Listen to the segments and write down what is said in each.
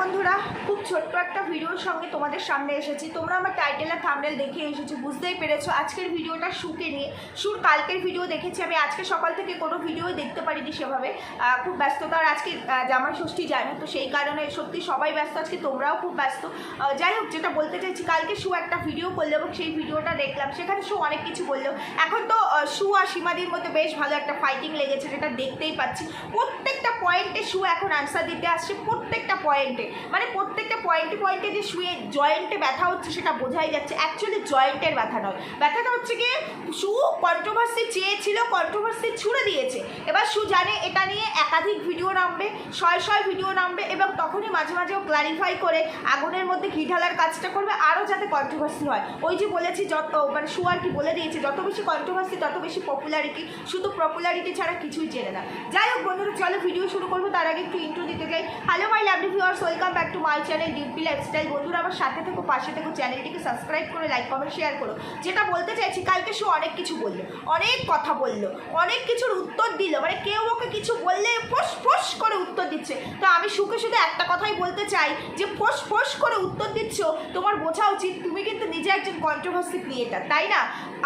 বন্ধুরা, খুব ছোট্ট একটা ভিডিওর সঙ্গে তোমাদের সামনে এসেছি। তোমরা আমার টাইটেল আর থাম্বনেল দেখে এসেছ, বুঝতেই পেরেছ। আজকের ভিডিওটা শুকে নিয়ে, সুর কালকের ভিডিও দেখেছি আমি। আজকে সকাল থেকে কোনো ভিডিও দেখতে পারিনি সেভাবে। খুব আর আজকে জামাই ষষ্ঠী জানো, তো সেই কারণে সত্যি সবাই ব্যস্ত, আজকে তোমরাও খুব ব্যস্ত। যাই হোক, যেটা বলতে চাইছি, কালকে শু একটা ভিডিও করল এবং সেই ভিডিওটা দেখলাম। সেখানে শু অনেক কিছু বলল। এখন তো শু আর সীমাদির মধ্যে বেশ ভালো একটা ফাইটিং লেগেছে, যেটা দেখতেই পাচ্ছি। প্রত্যেকটা পয়েন্টে শু এখন আনসার দিতে আসছে, প্রত্যেকটা পয়েন্টে মানে প্রত্যেকটা পয়েন্টে পয়েন্টে যে শুয়ে জয়েন্টে ব্যথা হচ্ছে সেটা বোঝাই যাচ্ছে। অ্যাকচুয়ালি জয়েন্টের ব্যথা নয়। ব্যথাটা হচ্ছে কি শু কন্ট্রোভার্সি চেয়েছিল কন্ট্রোভার্সি ছুড়ে দিয়েছে। শু জানে এটা নিয়ে একাধিক ভিডিও নামবে, শয় শয় ভিডিও নামবে এবং তখনই মাঝে মাঝে ও ক্লারিফাই করে আগুনের মধ্যে ঘি ঢালার কাজটা করবে, আরও যাতে কন্ট্রোভার্সি হয়। ওই যে বলেছি যত মানে শু আর কি বলে দিয়েছে, যত বেশি কন্ট্রোভার্সি তত বেশি পপুলারিটি শুধু পপুলারিটি ছাড়া কিছুই চেনে না। যাই হোক বন্ধুরা, চলো ভিডিও শুরু করব, তার আগে একটু ইন্ট্রো দিতে চাই hello my lovely viewers welcome back to my channel duty lifestyle বন্ধুরা, আমার সাথে থেকো, পাশে থেকো চ্যানেলটিকে সাবস্ক্রাইব করে লাইক কমেন্ট শেয়ার করো। যেটা বলতে চাইছি, কালকে শো অনেক কিছু বলল, অনেক কথা বলল, অনেক কিছুর উত্তর দিল মানে কেউ ওকে কিছু বললে ফোস ফোস করে উত্তর দিচ্ছে। তো আমি সুখে শুধু একটা কথাই বলতে চাই যে ফোস ফোস করে উত্তর দিচ্ছ, তোমার বোঝা উচিত তুমি কিন্তু নিজে একজন কন্ট্রোভার্সি ক্রিয়েটার তাই না?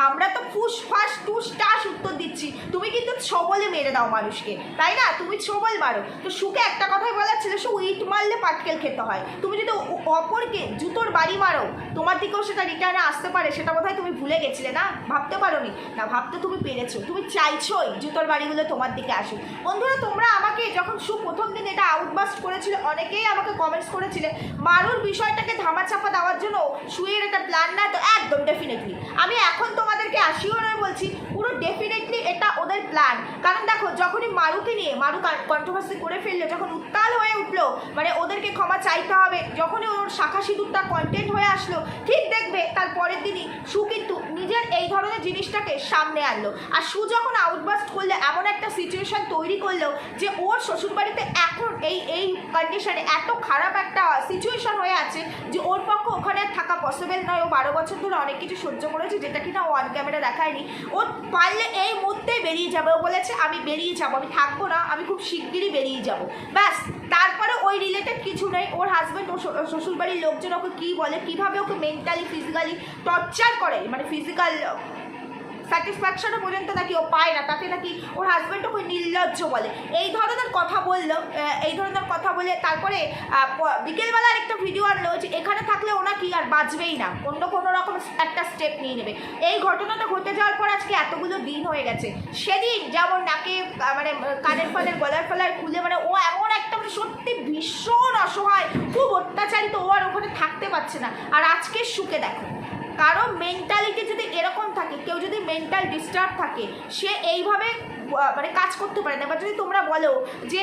আমরা তো ফুস ফাস টুস টাস উত্তর দিচ্ছি, তুমি কিন্তু ছবলে মেরে দাও মানুষকে, তাই না? তুমি ছবল মারো। তো সুখে একটা কথাই বলার ছিল, সে ইট মারলে পাটকেল খেতে হয়। তুমি যদি অপরকে জুতোর বাড়ি মারো, তোমার দিকেও সেটা রিটার্নে আসতে পারে, সেটা বোধহয় তুমি ভুলে গেছিলে না? ভাবতে পারোনি? না, ভাবতে তুমি পেরেছ। তুমি চাইছোই জুতোর বাড়িগুলো তোমার দিকে আসুক বন্ধুরা, তোমরা আমাকে যখন সু প্রথম দিন এটা আউটবাস্ট করেছিল, অনেকেই আমাকে কমেন্টস করেছিলে, মারুর বিষয়টাকে ধামাচাপা দেওয়ার জন্য শুয়ের একটা প্ল্যান না, তো একদম ডেফিনেটলি আমি এখন তোমাদেরকে আসিও নয় বলছি, পুরো ডেফিনেটলি এটা ওদের প্ল্যান কারণ দেখো, যখনই মারুকে নিয়ে, মারু কন্ট্রোভার্সি করে ফেলল, যখন উত্তাল হয়ে উঠল মানে ওদেরকে ক্ষমা চাইতে হবে, যখনই ওর শাখা সিঁদুরটা কন্টেন্ট হয়ে আসলো, ঠিক দেখবে তার পরের দিনই সু কিন্তু নিজের এই ধরনের জিনিসটাকে সামনে আনলো। আর সু যখন আউটবাস্ট করল, এমন একটা সিচুয়েশন তৈরি করল যে ওর শ্বশুরবাড়িতে এখন এই এই কন্ডিশনে এত খারাপ একটা সিচুয়েশন হয়ে আছে যে ওর পক্ষে ওখানে থাকা পসিবল নয়। ও বারো বছর ধরে অনেক কিছু সহ্য করেছে, যেটা কিনা ও অন ক্যামেরা দেখায়নি। ও পারলে এই মুহূর্তেই বেরিয়ে যাবে। ও বলেছে, আমি বেরিয়ে যাব, আমি থাকব না, আমি খুব শিগগিরই বেরিয়ে যাব। ব্যাস, তারপরে ওই রিলেটেড কিছু নেই। ওর হাজব্যান্ড ও শ্বশুরবাড়ির লোকজন ওকে কী বলে, কীভাবে ওকে মেন্টালি ফিজিক্যালি টর্চার করে মানে ফিজিক্যাল স্যাটিসফ্যাকশনও পর্যন্ত নাকি ও পায় না তাকে নাকি ওর হাজব্যান্ড ওকে নির্লজ্জ বলে। এই ধরনের বলল এই ধরনের কথা বলে তারপরে বিকেলবেলার একটা ভিডিও আনলো যে এখানে থাকলে ওনা কি আর বাঁচবেই না, অন্য কোনো রকম একটা স্টেপ নিয়ে নেবে। এই ঘটনাটা ঘটে যাওয়ার পর আজকে এতগুলো দিন হয়ে গেছে। সেদিন যেমন নাকে মানে কানের ফলের, গলার ফলার খুলে মানে ও এমন একটা মানে সত্যি ভীষণ অসহায়, খুব অত্যাচারিত, ও আর ওখানে থাকতে পারছে না। আর আজকে সুখে দেখো, কারও মেন্টালিটি যদি এরকম থাকে, কেউ যদি মেন্টাল ডিস্টার্ব থাকে, সে এইভাবে মানে কাজ করতে পারে না। বা যদি তোমরা বলো যে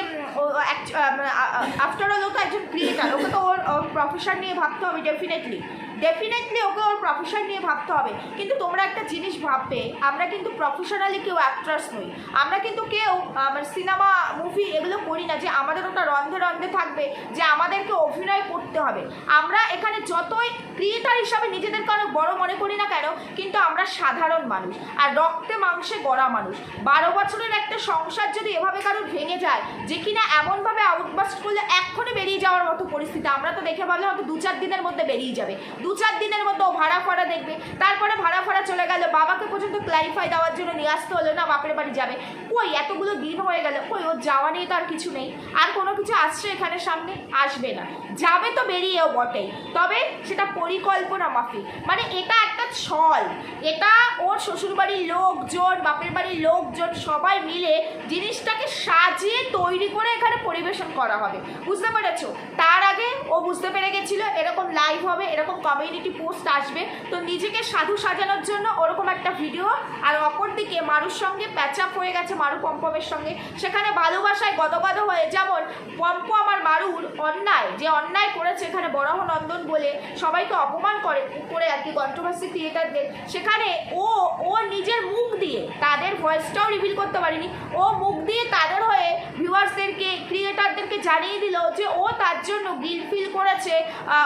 আফটার অল ও তো একজন ক্রিয়েটার ওকে তো ওর প্রফেশন নিয়ে ভাবতে হবে ডেফিনেটলি ডেফিনেটলি ওকে ওর প্রফেশন নিয়ে ভাবতে হবে। কিন্তু তোমরা একটা জিনিস ভাববে আমরা কিন্তু প্রফেশনালি কেউ অ্যাক্ট্রেস নই। আমরা কিন্তু কেউ আহ, মানে সিনেমা মুভি এগুলো করি না যে আমাদের ওটা রন্ধে রন্ধে থাকবে যে আমাদেরকে অভিনয় করতে হবে। আমরা এখানে যতই ক্রিয়েটার হিসাবে নিজেদেরকে অনেক বড় মনে করি না কেন কিন্তু আমরা সাধারণ মানুষ। আর রক্তে মাংসে গড়া মানুষ। বারো বছরের একটা সংসার যদি এভাবে কারোর ভেঙে যায় যে কিনা এমনভাবে আউটবাস্ট করলে এক্ষুনি বেরিয়ে যাওয়ার মতো পরিস্থিতি। আমরা তো দেখে ভাবলে হয়তো দু চার দিনের মধ্যে বেরিয়ে যাবে। দু চার দিনের ও ভাড়া ফাড়া দেখবে। তারপরে ভাড়া ফাড়া চলে গেল। বাবাকে পর্যন্ত ক্লারিফাই দেওয়ার জন্য নিয়ে আসতে হলো না, বাপের বাড়ি যাবে। কই, এতগুলো দিন হয়ে গেল। কই, ওর যাওয়া নিয়ে তো আর কিছু নেই। আর কোনো কিছু আসছে এখানে সামনে? আসবে না। যাবে তো বেরিয়েও বটেই। তবে সেটা পরিকল্পনা মাফিক। মানে এটা একটা ছল। এটা ওর শ্বশুরবাড়ির লোকজন, বাপের বাড়ির লোকজন সবাই মিলে জিনিসটাকে সাজিয়ে তৈরি করে এখানে পরিবেশন করা হবে। বুঝতে পেরেছ? তার আগে ও বুঝতে পেরে গেছিল, এরকম লাইভ হবে, এরকম কমিউনিটি পোস্ট আসবে। তো নিজেকে সাধু সাজানোর জন্য ওরকম একটা ভিডিও আর অপরদিকে মারুর সঙ্গে প্যাচ আপ হয়ে গেছে মারু পম্পমের সঙ্গে। সেখানে ভালোবাসায় গদগদ হয়ে যেমন পম্প আমার মারুর অন্যায়, যে অন্যায় করেছে এখানে বরাহ নন্দন বলে সবাইকে অপমান করে করে আর কি কন্ট্রোভার্সি ক্রিয়েটারদের সেখানে ও ও নিজের মুখ দিয়ে, তাদের ভয়েসটাও রিভিল করতে পারেনি, ও মুখ দিয়ে তাদের হয়ে ভিউয়ার্সদেরকে ক্রিয়েটারদেরকে জানিয়ে দিল যে ও তার জন্য গিল ফিল করেছে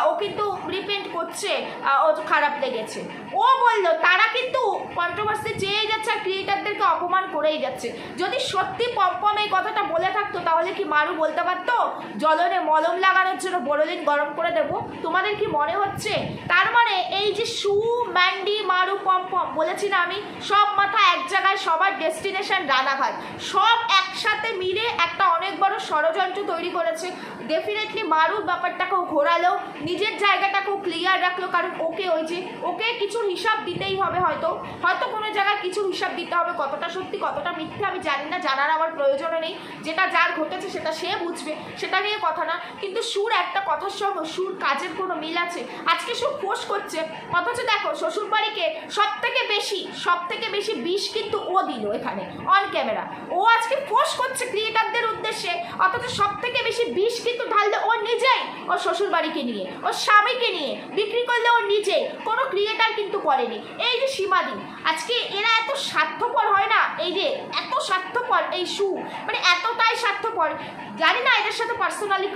ও কিন্তু রিপেন্ট করছে ও খারাপ লেগেছে। ও বলল, তারা কিন্তু কন্ট্রোভার্সি চেয়েই যাচ্ছে আর ক্রিয়েটারদেরকে অপমান করেই যাচ্ছে। যদি সত্যি পম্পম এই কথাটা বলে থাকতো, তাহলে কি মারু বলতে পারতো? জলনে মলম লাগানোর জন্য বড়দিন গরম করে দেব। তোমাদের কি মনে হচ্ছে? তার মানে এই যে সু, ম্যান্ডি, মারু পম্পম বলেছি না আমি, সব মাথা এক জায়গায়, সবার ডেস্টিনেশন রানাঘাট। সব একসাথে মিলে একটা অনেক বড় ষড়যন্ত্র তৈরি করেছে। ডেফিনেটলি মারুর ব্যাপারটাকেও ঘোরালো, নিজের জায়গাটাকেও ক্লিয়ার রাখল, কারণ ওকে ওই যে, ওকে কিছু হিসাব দিতেই হবে হয়তো। হয়তো কোনো জায়গায় কিছু হিসাব দিতে হবে, কতটা সত্যি, কতটা মিথ্যে, আমি জানি না, জানার আমার প্রয়োজনও নেই। যেটা যার ঘটেছে, সেটা সে বুঝবে, সেটা নিয়ে কথা না। কিন্তু সুর একটা কথার সঙ্গে সুর কাজের কোনো মিল আছে? আজকে সুর ফোর্স করছে। অথচ দেখো, শ্বশুরবাড়িকে সব থেকে বেশি সব থেকে বেশি বিষ কিন্তু ও দিল এখানে অন ক্যামেরা ও আজকে ফোর্স করছে ক্রিয়েটারদের উদ্দেশ্যে। অথচ সব থেকে বেশি বিষ কিন্তু ঢাললে ও নিজেই ও শ্বশুর বাড়িকে নিয়ে ওর স্বামীকে নিয়ে, বিক্রি করলে ওর নিজে, কোনো ক্রিয়েটার কিন্তু করেনি। এই যে সীমাদি, আজকে এরা এত স্বার্থপর হয় না? এই যে এত স্বার্থপর, এই সু মানে এতটাই স্বার্থপর। জানি না এদের সাথে পার্সোনালি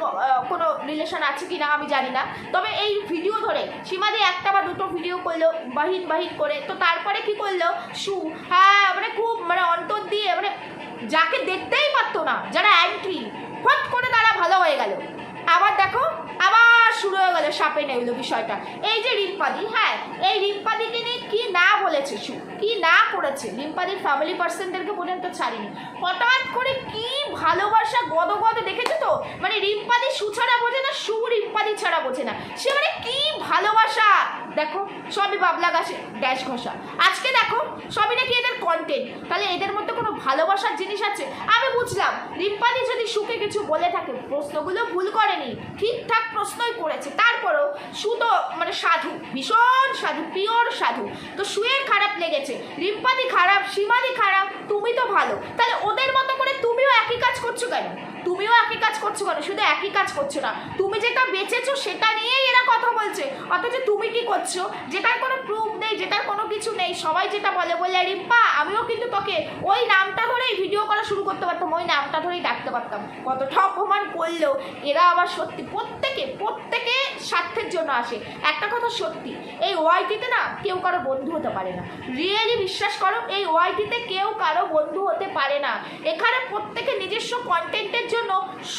কোনো রিলেশন আছে কি না আমি জানি না। তবে এই ভিডিও ধরে সীমাদি একটা বা দুটো ভিডিও করল বাহির বাহির করে। তো তারপরে কি করল? সু হ্যাঁ মানে খুব মানে অন্তর দিয়ে মানে যাকে দেখতেই পারতো না, যারা অ্যান্টি ফট করে তারা ভালো হয়ে গেল। আবার দেখো, আবার শুরু হয়ে গেল সাপে নেইল বিষয়টা। এই যে রিম্পাদি হ্যাঁ এই রিম্পাদিকে নিয়ে কি না বলেছে কি না করেছে, রিম্পাদির ফ্যামিলি পার্সনদেরকে পর্যন্ত ছাড়িনি। হঠাৎ করে কি ভালোবাসা গদ গদ দেখেছ তো? মানে রিম্পাদি সু ছাড়া বোঝে না, সু রিম্পাদি ছাড়া বোঝে না। সে মানে কি ভালোবাসা? দেখো, সবই বাবলা গাছে ড্যাশ ঘষা। আজকে দেখো, সবই নাকি এদের কন্টেন্ট তাহলে এদের মধ্যে ভালোবাসার জিনিস আছে। আমি বুঝলাম রিম্পাদি যদি সুকে কিছু বলে থাকে, প্রশ্নগুলো ভুল করেনি, ঠিকঠাক প্রশ্নই করেছে। তারপরেও সু তো মানে সাধু, ভীষণ সাধু, পিওর সাধু। তো সুয়ের খারাপ লেগেছে রিম্পাদি খারাপ সীমাদি খারাপ, তুমি তো ভালো। তাহলে ওদের মতো করে তুমিও একই কাজ করছ কেন? তুমিও একই কাজ করছ কেন? শুধু একই কাজ করছ না। তুমি যেটা বেঁচেছো, সেটা নিয়েই এরা কথা বলছে। অথচ তুমি কি করছ? যেটার কোনো প্রুফ নেই, যেটার কোনো কিছু নেই, সবাই যেটা বলে বলে রিম্পা আমিও কিন্তু তোকে ওই নামটা ধরেই ভিডিও করা শুরু করতে পারতাম, ওই নামটা ধরেই ডাকতে পারতাম। কতটা অপমান করলেও এরা আবার সত্যি, প্রত্যেকে প্রত্যেকে স্বার্থের জন্য আসে। একটা কথা সত্যি, এই ওয়াইটিতে না কেউ কারও বন্ধু হতে পারে না। রিয়েলি বিশ্বাস করো, এই ওয়াইটিতে কেউ কারও বন্ধু হতে পারে না। এখানে প্রত্যেকে নিজস্ব কন্টেন্টের জন্য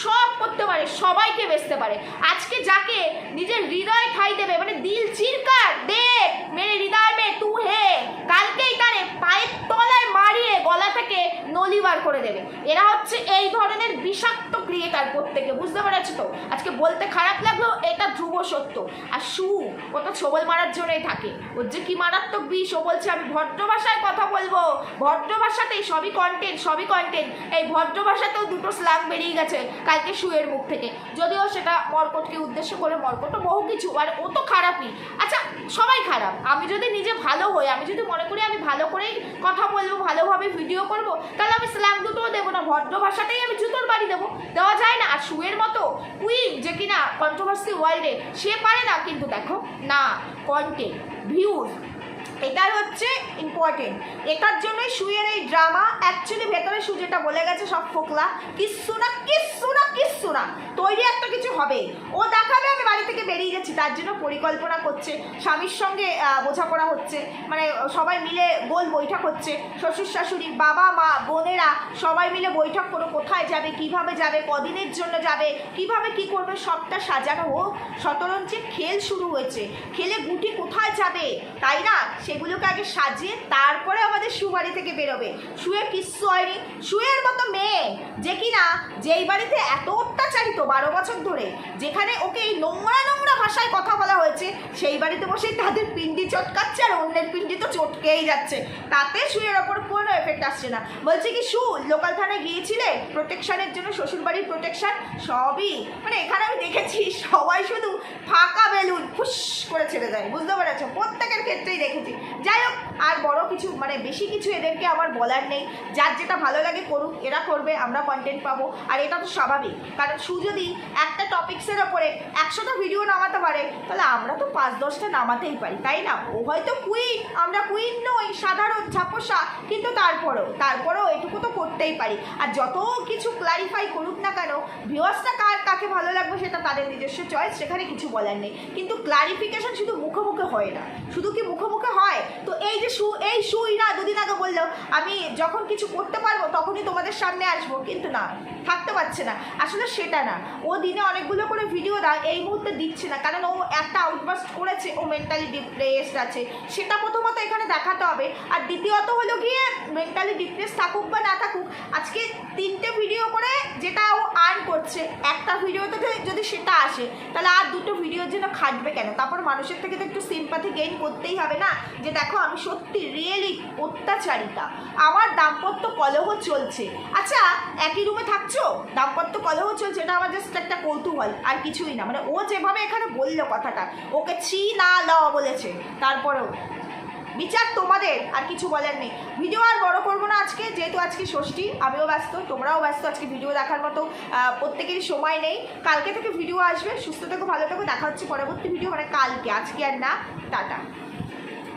সব করতে পারে, সবাইকে বেচতে পারে। আজকে যাকে নিজের হৃদয় খাই দেবে মানে দিল চিরকার, দেব, মেরে হৃদয় মে তু হে। কালকেই তারে পায়ের তলায় মারিয়ে গলা থেকে নলি বার করে দেবে। এরা হচ্ছে এই ধরনের বিষাক্ত ক্রিয়েটার প্রত্যেকে, বুঝতে পেরেছ তো? আজকে বলতে খারাপ লাগল, এটা ধ্রুব সত্য। আর সু ও তো ছবল মারার জন্যই থাকে। ওর যে কি মারাত্মক বিষ, ও বলছে, আমি ভদ্র ভাষায় কথা বলব। ভদ্র ভাষাতেই সবই কন্টেন্ট সবই কন্টেন্ট এই ভদ্র ভাষাতেও দুটো স্ল্যাং বেরিয়ে গেছে কালকে সুয়ের মুখ থেকে। যদিও সেটা মর্কটকে উদ্দেশ্য করে, মর্কট বহু কিছু, আর ও তো খারাপই। আচ্ছা সবাই খারাপ। আমি যদি নিজে ভালো হই, আমি যদি মনে করি আমি ভালো করেই কথা বলব, ভালোভাবে ভিডিও করব, তাহলে আমি স্ল্যাং দুটোও দেবো না, ভদ্র ভাষাটাই আমি জুতোর বাড়ি দেবো। দেওয়া যায় না, আর সুয়ের মতো কুইন যে কিনা কন্ট্রোভার্সি ওয়ার্ল্ডে সে পারে না, কিন্তু দেখো, না কন্টেন্ট ভিউজ এটাই হচ্ছে ইম্পর্টেন্ট এটার জন্যই সুয়ের এই ড্রামা অ্যাকচুয়ালি ভেতরে সু যেটা বলে গেছে সব ফোকলা। কিচ্ছু না কিচ্ছু না কিচ্ছু না। তৈরি একটা কিছু হবে। ও দেখাবে, আমি বাড়ি থেকে বেরিয়ে যাচ্ছি। তার জন্য পরিকল্পনা করছে। স্বামীর সঙ্গে বোঝাপড়া হচ্ছে। মানে সবাই মিলে গোল বৈঠক হচ্ছে। শ্বশুর শাশুড়ি, বাবা, মা, বোনেরা সবাই মিলে বৈঠক করে কোথায় যাবে, কীভাবে যাবে, কদিনের জন্য যাবে, কীভাবে কি করবে, সবটা সাজানো হোক। শতরঞ্চের খেল শুরু হয়েছে। খেলে গুটি কোথায় যাবে? তাই না? সেগুলোকে আগে সাজিয়ে তারপরে আমাদের সুবাড়ি থেকে বেরোবে। শুয়ে কিচ্ছু হয়নি। শুয়ের মতো মেয়ে। যে কিনা যেই বাড়িতে এত অত্যাচারিত বারো বছর ধরে, যেখানে ওকে এই নোংরা নোংরা ভাষায় কথা বলা হয়েছে, সেই বাড়িতে বসেই তাদের পিন্ডি চটকাচ্ছে আর অন্যের পিন্ডি তো চটকেই যাচ্ছে। তাতে শুয়ের ওপর কোনো এফেক্ট আসছে না। বলছে কি শু লোকাল থানায় গিয়েছিলে? প্রোটেকশনের জন্য, শ্বশুরবাড়ির প্রোটেকশন সবই? মানে এখানে আমি দেখেছি, সবাই শুধু ফাঁকা বেলুন ফুস করে ছেড়ে দেয়। বুঝতে পেরেছ? প্রত্যেকের ক্ষেত্রেই দেখেছি। যাই হোক, আর বড় কিছু মানে বেশি কিছু এদেরকে আমার বলার নেই। যার যেটা ভালো লাগে করুক, এরা করবে, আমরা কন্টেন্ট পাবো। আর এটা তো স্বাভাবিক। কারণ সু যদি একটা টপিক্সে এক্সের ওপরে একশোটা ভিডিও নামাতে পারে, তাহলে আমরা তো পাঁচ, দশটা নামাতেই পারি, তাই না? ও হয়তো কুইন আমরা কুইন নই, সাধারণ ছাপোসা কিন্তু তারপরেও তারপরেও এটুকু তো করতেই পারি। আর যত কিছু ক্লারিফাই করুক না কেন ভিউয়ার্সটা কার, কাকে ভালো লাগবে সেটা তাদের নিজস্ব চয়েস সেখানে কিছু বলার নেই। কিন্তু ক্লারিফিকেশন শুধু মুখে মুখে হয় না, শুধু কি মুখে মুখে হয়? তো এই যে সু, এই সুই না দুদিন আগে বলল, আমি যখন কিছু করতে পারব, তখনই তোমাদের সামনে আসব। কিন্তু না, থাকতে পারছে না। আসলে সেটা না। ও দিনে অনেকগুলো করে ভিডিও দেয় এই মুহূর্তে দিচ্ছে না। কারণ ও একটা আউটবাস্ট করেছে, ও মেন্টালি ডিপ্রেসড আছে। সেটা প্রথমত এখানে দেখাতে হবে। আর দ্বিতীয়ত হলো গিয়ে মেন্টালি ডিপ্রেস থাকুক বা না থাকুক, আজকে তিনটে ভিডিও করে যেটা ও আর্ন করছে, একটা ভিডিওতে যদি সেটা আসে, তাহলে আর দুটো ভিডিওর জন্য খাটবে কেন? তারপর মানুষের থেকে তো একটু সিম্পাথি গেইন করতেই হবে না? যে দেখো, আমি সত্যি রিয়েলি অত্যাচারিতা। আমার দাম্পত্য কলহ চলছে। আচ্ছা একই রুমে থাকছো? দাম্পত্য কলহ চলছে? এটা আমার জাস্ট একটা কৌতূহল, আর কিছুই না। মানে ও যেভাবে এখানে বলল কথাটা, ওকে ছি না ল বলেছে, তারপরেও। বিচার তোমাদের, আর কিছু বলার নেই। ভিডিও আর বড় করব না আজকে, যেহেতু আজকে ষষ্ঠী, আমিও ব্যস্ত, তোমরাও ব্যস্ত, আজকে ভিডিও দেখার মতো প্রত্যেকেরই সময় নেই। কালকে থেকে ভিডিও আসবে, সুস্থ থেকো, ভালো থেকো, দেখা হচ্ছে পরবর্তী ভিডিও মানে কালকে, আজকে আর না, টাটা।